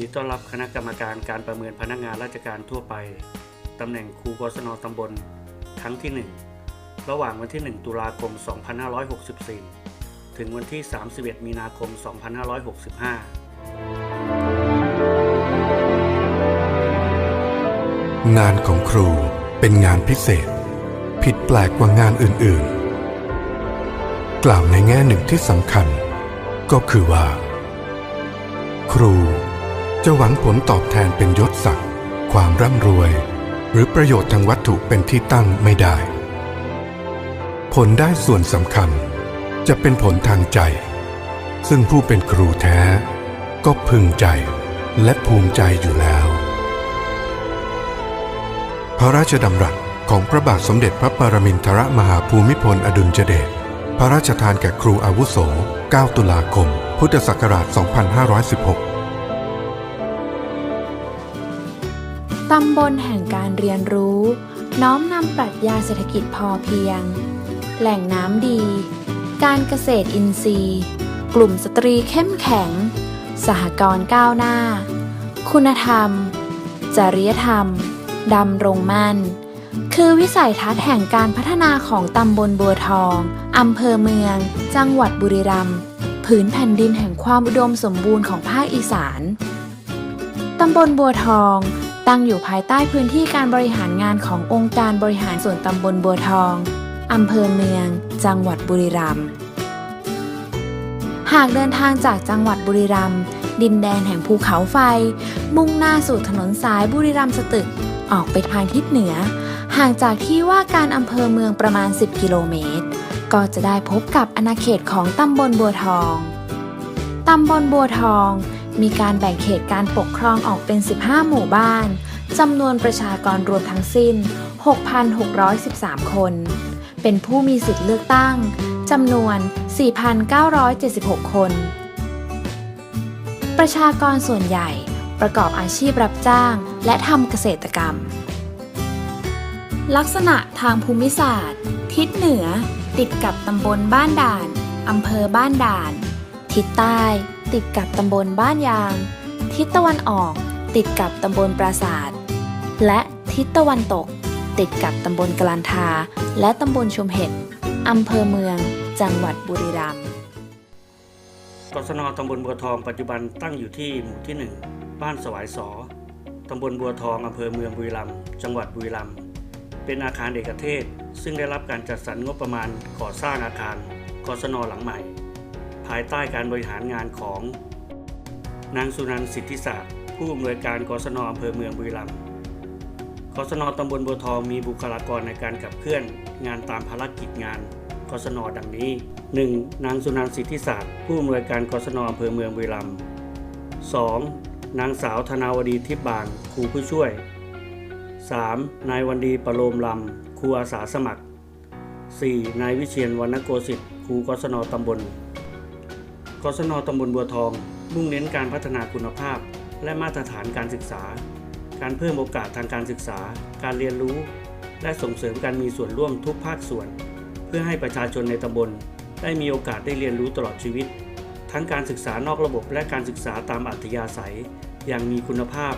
ดีต้อนรับคณะกรรมการการประเมินพนักงานราชการทั่วไป ตำแหน่งครูกศนตำบล ครั้งที่ 1 ระหว่างวันที่ 1 ตุลาคม 2564 ถึงวันที่ 31 มีนาคม 2565 งานของครูเป็นงานพิเศษ ผิดแปลกกว่างานอื่น ๆ กล่าวในแง่หนึ่งที่สำคัญ ก็คือว่า ครู จะหวังผลตอบแทนเป็นยศศักดิ์ความร่ำรวย หรือประโยชน์ทางวัตถุเป็นที่ตั้งไม่ได้ ผลได้ส่วนสำคัญ จะเป็นผลทางใจ ซึ่งผู้เป็นครูแท้ ก็พึงใจและภูมิใจอยู่แล้ว พระราชดำรัสของพระบาทสมเด็จพระปรมินทรมหาภูมิพลอดุลยเดชพระราชทานแก่ครูอาวุโส 9 ตุลาคม พุทธศักราช 2516 ตำบลแห่งการเรียนรู้ น้อมนำปรัชญาเศรษฐกิจพอเพียง แหล่งน้ำดี การเกษตรอินทรีย์ กลุ่มสตรีเข้มแข็ง สหกรณ์ก้าวหน้า คุณธรรม จริยธรรม ดำรงมั่น คือวิสัยทัศน์แห่งการพัฒนาของตำบลบัวทองอำเภอเมือง จังหวัดบุรีรัมย์ผืนแผ่นดินแห่งความอุดมสมบูรณ์ของภาคอีสานตำบลบัวทอง ตั้งอยู่ภายใต้พื้นที่การบริหารงานขององค์การบริหารส่วนตำบลบัวทองอำเภอเมือง จังหวัดบุรีรัมย์หากเดินทางจากจังหวัดบุรีรัมย์ดินแดนแห่งภูเขาไฟ มุ่งหน้าสู่ถนนสายบุรีรัมย์สตึก ออกไปทางทิศเหนือ ห่างจากที่ว่าการอำเภอเมืองประมาณ 10 กิโลเมตร ก็จะได้พบกับอาณาเขตของตำบลบัวทอง ตำบลบัวทอง มีการแบ่งเขตการปกครองออกเป็น 15 หมู่บ้าน จำนวนประชากรรวมทั้งสิ้น 6,613 คน เป็นผู้มีสิทธิ์เลือกตั้ง จำนวน 4,976 คน ประชากรส่วนใหญ่ประกอบอาชีพรับจ้าง และทำเกษตรกรรม ลักษณะทางภูมิศาสตร์ ทิศเหนือ ติดกับตำบลบ้านด่านอำเภอบ้านด่าน ทิศใต้ ติดกับตำบลบ้านยาง ทิศตะวันออกติดกับตำบลปราศาสตร์และทิศตะวันตก ติดกับตำบลกลันทา และตำบลชุมเห็ดอำเภอเมือง จังหวัดบุรีรัมย์กศนตำบลบัวทองปัจจุบันตั้งอยู่ที่หมู่ที่ 1 บ้านสวายสอตำบลบัวทองอำเภอเมืองบุรีรัมย์จังหวัดบุรีรัมย์เป็นอาคารเอกเทศ ซึ่งได้รับการจัดสรรงบประมาณก่อสร้างอาคารกศนหลังใหม่ ภายใต้การบริหารงานของ นางสุนันท์สิทธิศักดิ์ผู้อำนวยการกศนอำเภอเมืองบุรีรัมย์กศนตำบลบัวทองมีบุคลากรในการขับเคลื่อนงานตามภารกิจงานกศนดังนี้ 1. นางสุนันท์สิทธิศาสตร์ผู้อำนวยการกศนอำเภอเมืองบุรีรัมย์ 2. นางสาวธนาวดีทิพย์บางครูผู้ช่วย 3. นายวันดีประโลมลำครูอาสาสมัคร 4. นายวิเชียนวรรณโกสิทธิ์ครูกศนตำบล กศนตำบลบัวทอง มุ่งเน้นการพัฒนาคุณภาพ และมาตรฐานการศึกษา การเพิ่มโอกาสทางการศึกษา การเรียนรู้ และส่งเสริมการมีส่วนร่วมทุกภาคส่วน เพื่อให้ประชาชนในตำบล ได้มีโอกาสได้เรียนรู้ตลอดชีวิต ทั้งการศึกษานอกระบบและการศึกษาตามอัธยาศัย อย่างมีคุณภาพ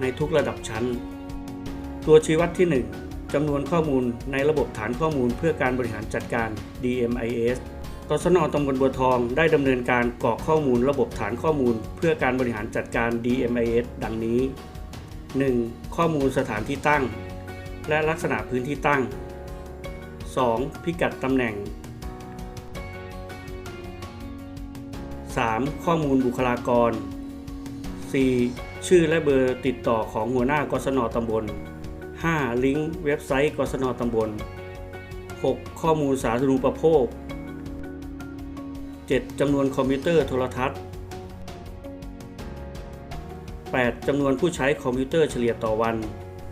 ในทุกระดับชั้น ตัวชี้วัดที่ 1จำนวนข้อมูลในระบบฐานข้อมูลเพื่อการบริหารจัดการ DMIS กศนตำบลบัวทองได้ดำเนินการกรอกข้อมูลระบบฐานข้อมูล เพื่อการบริหารจัดการ DMIS ดังนี้ 1. ข้อมูลสถานที่ตั้ง และลักษณะพื้นที่ตั้ง 2. พิกัดตำแหน่ง 3. ข้อมูลบุคลากร 4. ชื่อและเบอร์ติดต่อของหัวหน้ากศนตำบล 5. ลิงก์เว็บไซต์กศนตำบล 6. ข้อมูลสาธารณูปโภค 7. จำนวนคอมพิวเตอร์โทรทัศน์ 8. จำนวนผู้ใช้คอมพิวเตอร์เฉลี่ยต่อวัน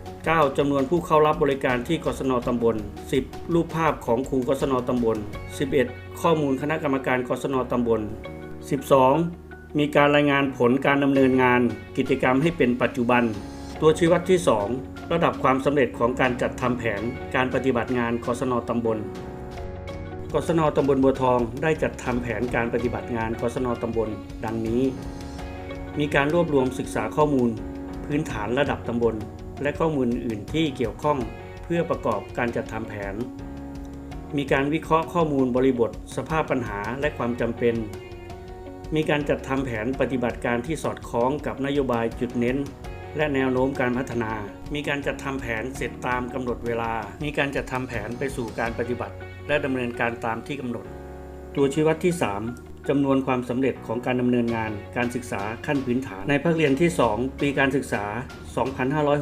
9. จำนวนผู้เข้ารับบริการที่กศนตำบล 10. รูปภาพของครูกศนตำบล 11. ข้อมูลคณะกรรมการกศนตำบล 12. มีการรายงานผลการดำเนินงาน กิจกรรมให้เป็นปัจจุบัน ตัวชี้วัดที่ 2 ระดับความสำเร็จของการจัดทำแผนการปฏิบัติงานกศนตำบล กศนตำบลบัวทองได้จัดทำแผนการปฏิบัติงานกศนตำบลดังนี้ มีการรวบรวมศึกษาข้อมูล พื้นฐานระดับตำบล และข้อมูลอื่นที่เกี่ยวข้องเพื่อประกอบการจัดทำแผน มีการวิเคราะห์ข้อมูลบริบท สภาพปัญหาและความจำเป็น มีการจัดทำแผนปฏิบัติการที่สอดคล้องกับนโยบายจุดเน้นและแนวโน้มการพัฒนา มีการจัดทำแผนเสร็จตามกำหนดเวลา มีการจัดทำแผนไปสู่การปฏิบัติ และดำเนินการตามที่กำหนด ตัวชี้วัดที่ 3จำนวนความสำเร็จของการดำเนินงานการศึกษาขั้นพื้นฐาน ในภาคเรียนที่ 2 ปีการศึกษา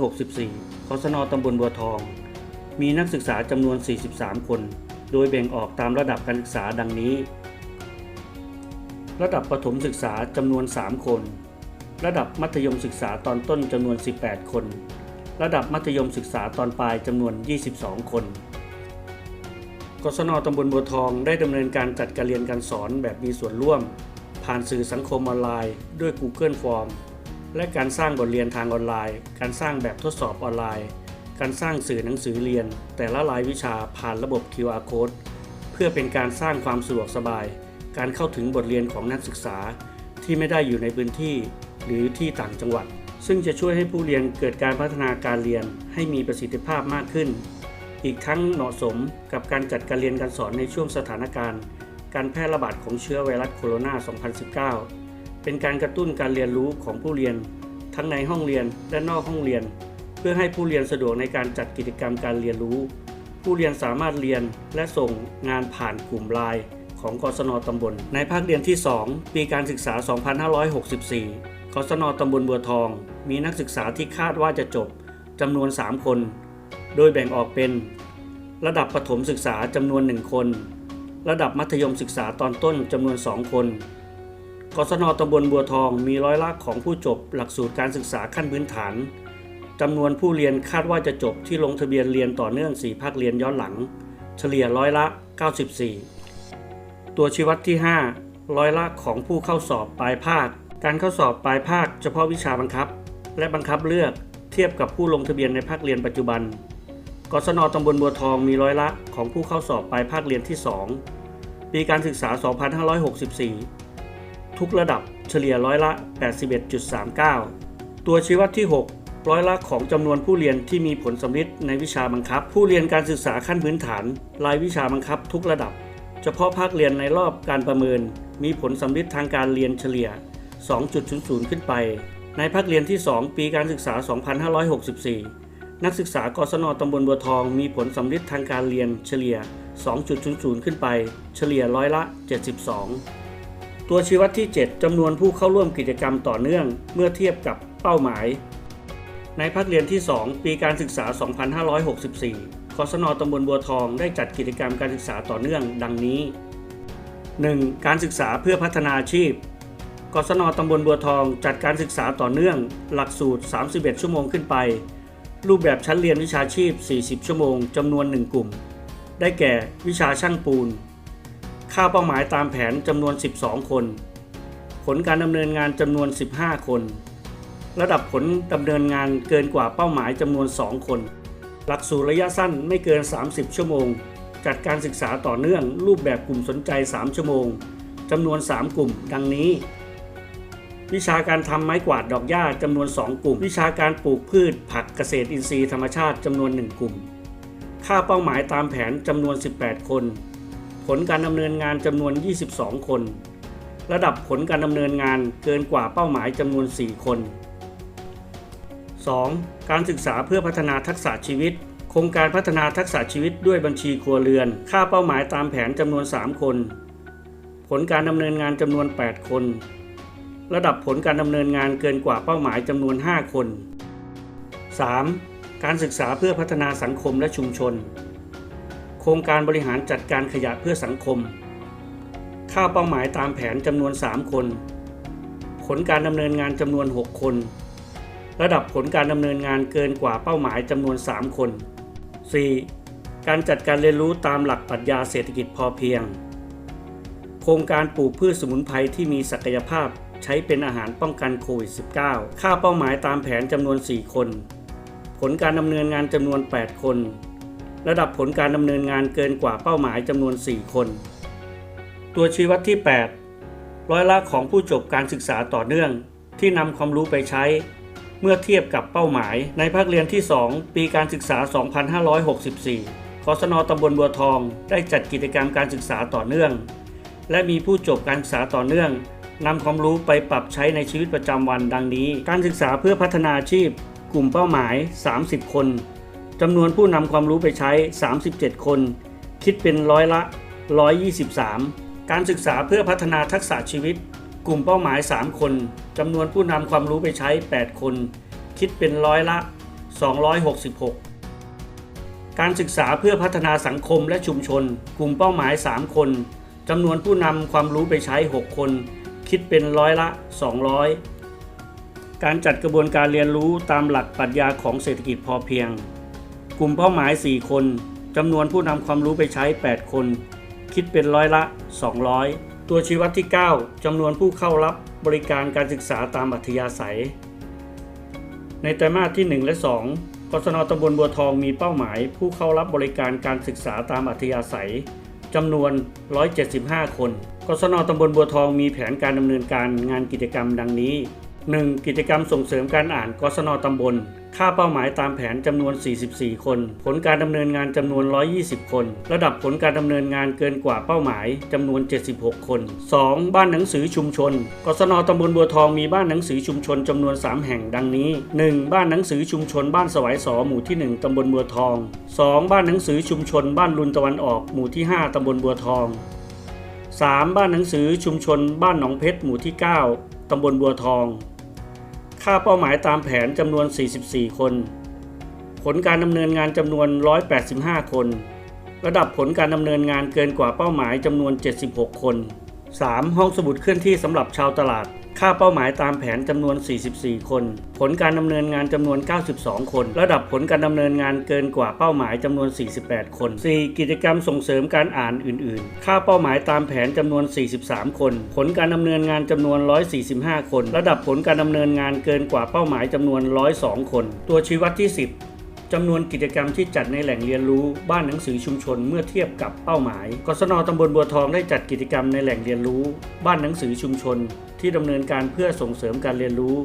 2564คสนตำบลบัวทอง มีนักศึกษาจำนวน 43 คน โดยแบ่งออกตามระดับการศึกษาดังนี้ ระดับประถมศึกษาจำนวน 3 คน ระดับมัธยมศึกษาตอนต้นจำนวน 18 คน ระดับมัธยมศึกษาตอนปลายจำนวน 22 คน กศนตำบลบัวทองได้ดำเนินการจัดการเรียนการสอนแบบมีส่วนร่วม ผ่านสื่อสังคมออนไลน์ ด้วย Google Form และการสร้างบทเรียนทางออนไลน์ การสร้างแบบทดสอบออนไลน์ การสร้างสื่อหนังสือเรียน แต่ละรายวิชาผ่านระบบ QR Code เพื่อเป็นการสร้างความสะดวกสบาย การเข้าถึงบทเรียนของนักศึกษา ที่ไม่ได้อยู่ในพื้นที่ หรือที่ต่างจังหวัด ซึ่งจะช่วยให้ผู้เรียนเกิดการพัฒนาการเรียนให้มีประสิทธิภาพมากขึ้น อีกทั้งเหมาะสมกับการจัดการเรียนการสอนในช่วงสถานการณ์ การแพร่ระบาดของเชื้อไวรัสโคโรนา 2019 เป็นการกระตุ้นการเรียนรู้ของผู้เรียน ทั้งในห้องเรียนและนอกห้องเรียน เพื่อให้ผู้เรียนสะดวกในการจัดกิจกรรมการเรียนรู้ ผู้เรียนสามารถเรียนและส่งงานผ่านกลุ่มไลน์ของกศนตำบล ในภาคเรียนที่ 2 ปีการศึกษา 2564กศนตำบลบัวทอง มีนักศึกษาที่คาดว่าจะจบจำนวน 3 คน โดยแบ่งออกเป็น ระดับประถมศึกษาจำนวน 1 คน ระดับมัธยมศึกษาตอนต้นจำนวน 2 คน กศนตำบลบัวทองมีร้อยละของผู้จบหลักสูตรการศึกษาขั้นพื้นฐานจำนวนผู้เรียนคาดว่าจะจบที่ลงทะเบียนเรียนต่อเนื่อง 4 ภาคเรียนย้อนหลัง เฉลี่ยร้อยละ 94 ตัวชี้วัดที่ 5 ร้อยละของผู้เข้าสอบปลายภาค การเข้าสอบปลายภาคเฉพาะวิชาบังคับ และบังคับเลือกเทียบกับผู้ลงทะเบียนในภาคเรียนปัจจุบัน กศนตำบลบัวทองมีร้อยละของผู้เข้าสอบปลายภาคเรียนที่ 2 ปีการศึกษา 2564 ทุกระดับเฉลี่ยร้อยละ 81.39 ตัวชี้วัดที่ 6 ร้อยละของจำนวนผู้เรียนที่มีผลสำลิดในวิชาบังคับ ผู้เรียนการศึกษาขั้นพื้นฐาน รายวิชาบังคับ ทุกระดับ เฉพาะภาคเรียนในรอบการประเมิน มีผลสำลิดทางการเรียนเฉลี่ย 2.00 ขึ้นไป ในภาคเรียนที่ 2 ปีการศึกษา 2564 นักศึกษากศนตำบลบัวทอง มีผลสำลิดทางการเรียนเฉลี่ย 2.00 ขึ้นไป เฉลี่ยร้อยละ 72 ตัวชี้วัดที่ 7จำนวนผู้เข้าร่วมกิจกรรมต่อเนื่อง เมื่อเทียบกับเป้าหมาย ในภาคเรียนที่ 2 ปีการศึกษา 2564กศนตำบลบัวทองได้จัดกิจกรรมการศึกษาต่อเนื่อง ดังนี้ 1. การศึกษาเพื่อพัฒนาอาชีพกศนตำบลบัวทองจัดการศึกษาต่อเนื่อง หลักสูตร 31 ชั่วโมงขึ้นไป รูปแบบชั้นเรียนวิชาชีพ 40 ชั่วโมงจำนวน 1 กลุ่ม ได้แก่วิชาช่างปูน ค่าเป้าหมายตามแผนจำนวน 12 คน ผลการดำเนินงานจำนวน 15 คน ระดับผลดำเนินงานเกินกว่าเป้าหมายจำนวน 2 คน หลักสูตรระยะสั้นไม่เกิน 30 ชั่วโมง จัดการศึกษาต่อเนื่องรูปแบบกลุ่มสนใจ 3 ชั่วโมงจำนวน 3 กลุ่ม ดังนี้ วิชาการทำไม้กวาดดอกหญ้าจำนวน 2 กลุ่ม วิชาการปลูกพืช ผักเกษตรอินทรีย์ธรรมชาติจำนวน 1 กลุ่ม ค่าเป้าหมายตามแผนจำนวน 18 คน ผลการดำเนินงานจำนวน 22 คน ระดับผลการดำเนินงานเกินกว่าเป้าหมายจำนวน 4 คน 2. การศึกษาเพื่อพัฒนาทักษะชีวิต โครงการพัฒนาทักษะชีวิตด้วยบัญชีครัวเรือน ค่าเป้าหมายตามแผนจำนวน 3 คน ผลการดำเนินงานจำนวน 8 คน ระดับผลการดำเนินงานเกินกว่าเป้าหมายจำนวน 5 คน 3. การศึกษาเพื่อพัฒนาสังคมและชุมชน โครงการบริหารจัดการขยะเพื่อสังคม ค่าเป้าหมายตามแผนจำนวน 3 คน ผลการดำเนินงานจำนวน 6 คน ระดับผลการดำเนินงานเกินกว่าเป้าหมายจำนวน 3 คน 4. การจัดการเรียนรู้ตามหลักปรัชญาเศรษฐกิจพอเพียง โครงการปลูกพืชสมุนไพรที่มีศักยภาพ ใช้เป็นอาหารป้องกันโควิด -19 ค่าเป้าหมายตามแผนจำนวน 4 คน ผลการดำเนินงานจำนวน 8 คน ระดับผลการดำเนินงานเกินกว่าเป้าหมายจำนวน 4 คน ตัวชี้วัดที่ 8 ร้อยละของผู้จบการศึกษาต่อเนื่อง ที่นำความรู้ไปใช้ เมื่อเทียบกับเป้าหมาย ในภาคเรียนที่ 2 ปีการศึกษา 2564กศนตำบลบัวทอง ได้จัดกิจกรรมการศึกษาต่อเนื่อง และมีผู้จบการศึกษาต่อเนื่อง นำความรู้ไปปรับใช้ในชีวิตประจำวันดังนี้ การศึกษาเพื่อพัฒนาอาชีพ กลุ่มเป้าหมาย 30 คนจำนวนผู้นำความรู้ไปใช้ 37 คน คิดเป็นร้อยละ 123 การศึกษาเพื่อพัฒนาทักษะชีวิต กลุ่มเป้าหมาย 3 คนจำนวนผู้นำความรู้ไปใช้ 8 คน คิดเป็นร้อยละ 266การศึกษาเพื่อพัฒนาสังคมและชุมชน กลุ่มเป้าหมาย 3 คนจำนวนผู้นำความรู้ไปใช้ 6 คน คิดเป็นร้อยละ 200 การจัดกระบวนการเรียนรู้ตามหลักปรัชญาของเศรษฐกิจพอเพียง กลุ่มเป้าหมาย 4 คนจำนวนผู้นำความรู้ไปใช้ 8 คน คิดเป็นร้อยละ 200 ตัวชี้วัดที่ 9จำนวนผู้เข้ารับบริการการศึกษาตามอัธยาศัย ในไตรมาสที่ 1 และ 2กศนตำบลบัวทองมีเป้าหมายผู้เข้ารับบริการการศึกษาตามอัธยาศัยจำนวน 175 คน กศนตำบลบัวทองมีแผนการดำเนินการงานกิจกรรมดังนี้ 1. กิจกรรมส่งเสริมการอ่านกศนตำบล ค่าเป้าหมายตามแผนจำนวน 44 คน ผลการดำเนินงานจำนวน 120 คน ระดับผลการดำเนินงานเกินกว่าเป้าหมายจำนวน 76 คน 2. บ้านหนังสือชุมชน กศนตำบลบัวทองมีบ้านหนังสือชุมชนจำนวน 3 แห่งดังนี้ 1. บ้านหนังสือชุมชนบ้านสวายสอหมู่ที่ 1ตำบลบัวทอง 2. บ้านหนังสือชุมชนบ้านลุนตะวันออกหมู่ที่ 5ตำบลบัวทอง 3. บ้านหนังสือชุมชนบ้านหนองเพชรหมู่ที่ 9 ตำบลบัวทอง ค่าเป้าหมายตามแผนจำนวน 44 คน ผลการดำเนินงานจำนวน 185 คน ระดับผลการดำเนินงานเกินกว่าเป้าหมายจำนวน 76 คน 3. ห้องสมุดเคลื่อนที่สำหรับชาวตลาด ค่าเป้าหมายตามแผนจำนวน 44 คน ผลการดำเนินงานจำนวน 92 คน ระดับผลการดำเนินงานเกินกว่าเป้าหมายจำนวน 48 คน 4. กิจกรรมส่งเสริมการอ่านอื่น ๆ ค่าเป้าหมายตามแผนจำนวน 43 คน ผลการดำเนินงานจำนวน 145 คน ระดับผลการดำเนินงานเกินกว่าเป้าหมายจำนวน 102 คน ตัวชี้วัดที่ 10 จำนวนกิจกรรมที่จัดในแหล่งเรียนรู้บ้านหนังสือชุมชนเมื่อเทียบกับเป้าหมาย กศนตำบลบัวทองได้จัดกิจกรรมในแหล่งเรียนรู้ บ้านหนังสือชุมชน ที่ดำเนินการเพื่อส่งเสริมการเรียนรู้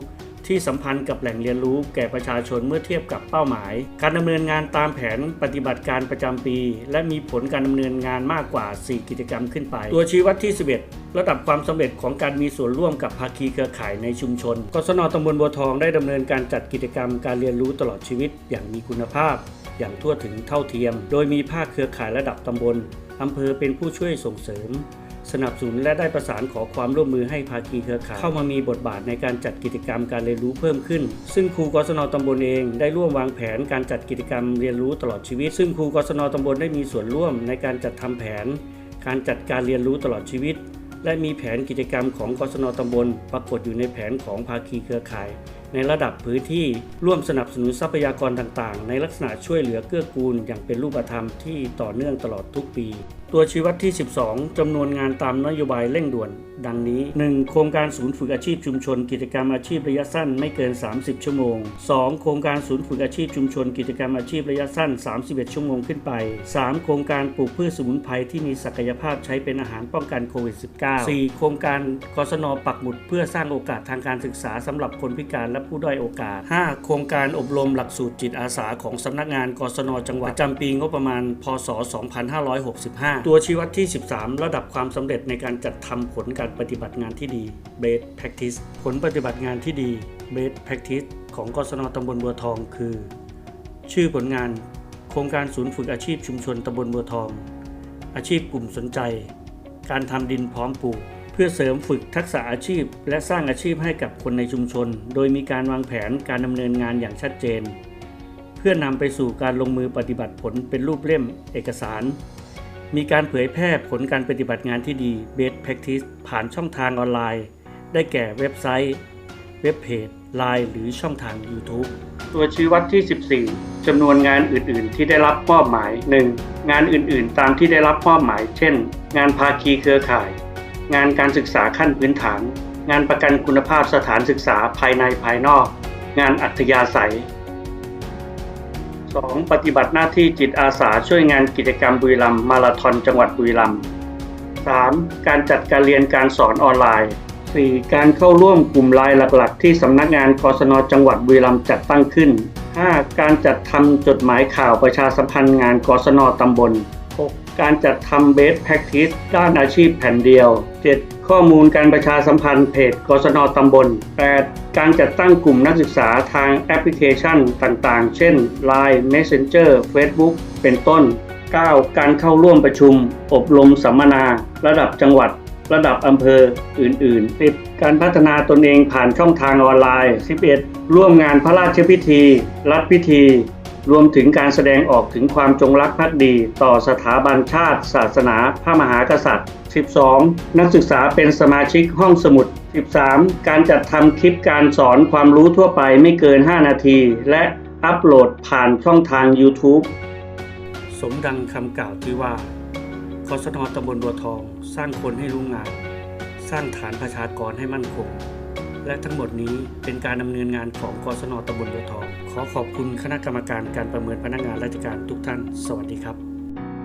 ที่สัมพันธ์กับแหล่งเรียนรู้แก่ประชาชนเมื่อเทียบกับเป้าหมาย การดำเนินงานตามแผนปฏิบัติการประจำปี และมีผลการดำเนินงานมากกว่า 4 กิจกรรมขึ้นไป ตัวชี้วัดที่ 11 ระดับความสำเร็จของการมีส่วนร่วมกับภาคีเครือข่ายในชุมชน กศนตำบลบัวทองได้ดำเนินการจัดกิจกรรมการเรียนรู้ตลอดชีวิต อย่างมีคุณภาพ อย่างทั่วถึงเท่าเทียม โดยมีภาคเครือข่ายระดับตำบลอำเภอเป็นผู้ช่วยส่งเสริม สนับสนุนและได้ประสานขอความร่วมมือให้ภาคีเครือข่ายเข้ามามีบทบาทในการจัดกิจกรรมการเรียนรู้เพิ่มขึ้น ซึ่งครูกศนตำบลเองได้ร่วมวางแผนการจัดกิจกรรมเรียนรู้ตลอดชีวิต ซึ่งครูกศนตำบลได้มีส่วนร่วมในการจัดทำแผน การจัดการเรียนรู้ตลอดชีวิต และมีแผนกิจกรรมของกศนตำบล ปรากฏอยู่ในแผนของภาคีเครือข่าย ในระดับพื้นที่ร่วมสนับสนุนทรัพยากรต่างๆ ในลักษณะช่วยเหลือเกื้อกูลอย่างเป็นรูปธรรมที่ต่อเนื่องตลอดทุกปี ตัวชี้วัดที่ 12จำนวนงานตามนโยบายเร่งด่วน ดังนี้ 1. โครงการศูนย์ฝึกอาชีพชุมชน กิจกรรมอาชีพระยะสั้นไม่เกิน 30 ชั่วโมง 2. โครงการศูนย์ฝึกอาชีพชุมชน กิจกรรมอาชีพระยะสั้น 31 ชั่วโมงขึ้นไป 3. โครงการปลูกพืชสมุนไพรที่มีศักยภาพใช้เป็นอาหารป้องกันโควิด -19 4. โครงการกศนปักหมุดเพื่อสร้างโอกาสทางการศึกษาสำหรับคนพิการและผู้ด้อยโอกาส 5. โครงการอบรมหลักสูตรจิตอาสาของสำนักงานกศนจังหวัดประจำปีงบประมาณ พศ 2565 ตัวชี้วัดที่ 13 ระดับความสำเร็จในการจัดทำผลการปฏิบัติงานที่ดี Best Practice ผลปฏิบัติงานที่ดี Best Practice ของกศนตำบลบัวทอง คือ ชื่อผลงาน โครงการศูนย์ฝึกอาชีพชุมชนตำบลบัวทอง อาชีพกลุ่มสนใจ การทำดินพร้อมปลูก เพื่อเสริมฝึกทักษะอาชีพ และสร้างอาชีพให้กับคนในชุมชน โดยมีการวางแผนการดำเนินงานอย่างชัดเจน เพื่อนำไปสู่การลงมือปฏิบัติผลเป็นรูปเล่ม เอกสาร มีการเผยแพร่ผลการปฏิบัติงานที่ดี Best Practice ผ่านช่องทางออนไลน์ ได้แก่เว็บไซต์ เว็บเพจ Line หรือช่องทาง YouTube ตัวชี้วัดที่ 14จำนวนงานอื่น ๆ ที่ได้รับมอบหมาย 1. งานอื่น ๆ ตามที่ได้รับมอบหมาย เช่น งานภาคีเครือข่าย งานการศึกษาขั้นพื้นฐาน งานประกันคุณภาพสถานศึกษาภายในภายนอก งานอัธยาศัย 2. ปฏิบัติหน้าที่จิตอาสาช่วยงานกิจกรรมบุรีรัมย์มาราธอนจังหวัดบุรีรัมย์ 3. การจัดการเรียนการสอนออนไลน์ 4. การเข้าร่วมกลุ่มไลน์หลัก ๆ ที่สำนักงานกศนจังหวัดบุรีรัมย์จัดตั้งขึ้น 5. การจัดทำจดหมายข่าวประชาสัมพันธ์งานกศนตำบล 6. การจัดทำ Best Practice ด้านอาชีพแผ่นเดียว 7. ข้อมูลการประชาสัมพันธ์เพจกศนตำบล 8. การจัดตั้งกลุ่มนักศึกษาทางแอปพลิเคชันต่างๆ เช่น Line Messenger Facebook เป็นต้น 9. การเข้าร่วมประชุม อบรมสัมมนา ระดับจังหวัด ระดับอำเภออื่นๆ 10. การพัฒนาตนเองผ่านช่องทางออนไลน์ 11. ร่วมงานพระราชพิธี รัฐพิธี รวมถึงการแสดงออกถึงความจงรักภักดี ต่อสถาบันชาติ ศาสนา พระมหากษัตริย์ 12. นักศึกษาเป็นสมาชิกห้องสมุด 13. การจัดทำคลิปการสอนความรู้ทั่วไปไม่เกิน 5 นาที และอัปโหลดผ่านช่องทาง YouTube สมดังคำกล่าวที่ว่ากศนตำบลบัวทอง สร้างคนให้รู้งาน สร้างฐานประชากรให้มั่นคง และทั้งหมดนี้เป็นการดำเนินงานของกศนตำบลบัวทอง ขอขอบคุณคณะกรรมการการประเมินพนักงานราชการทุกท่าน สวัสดีครับ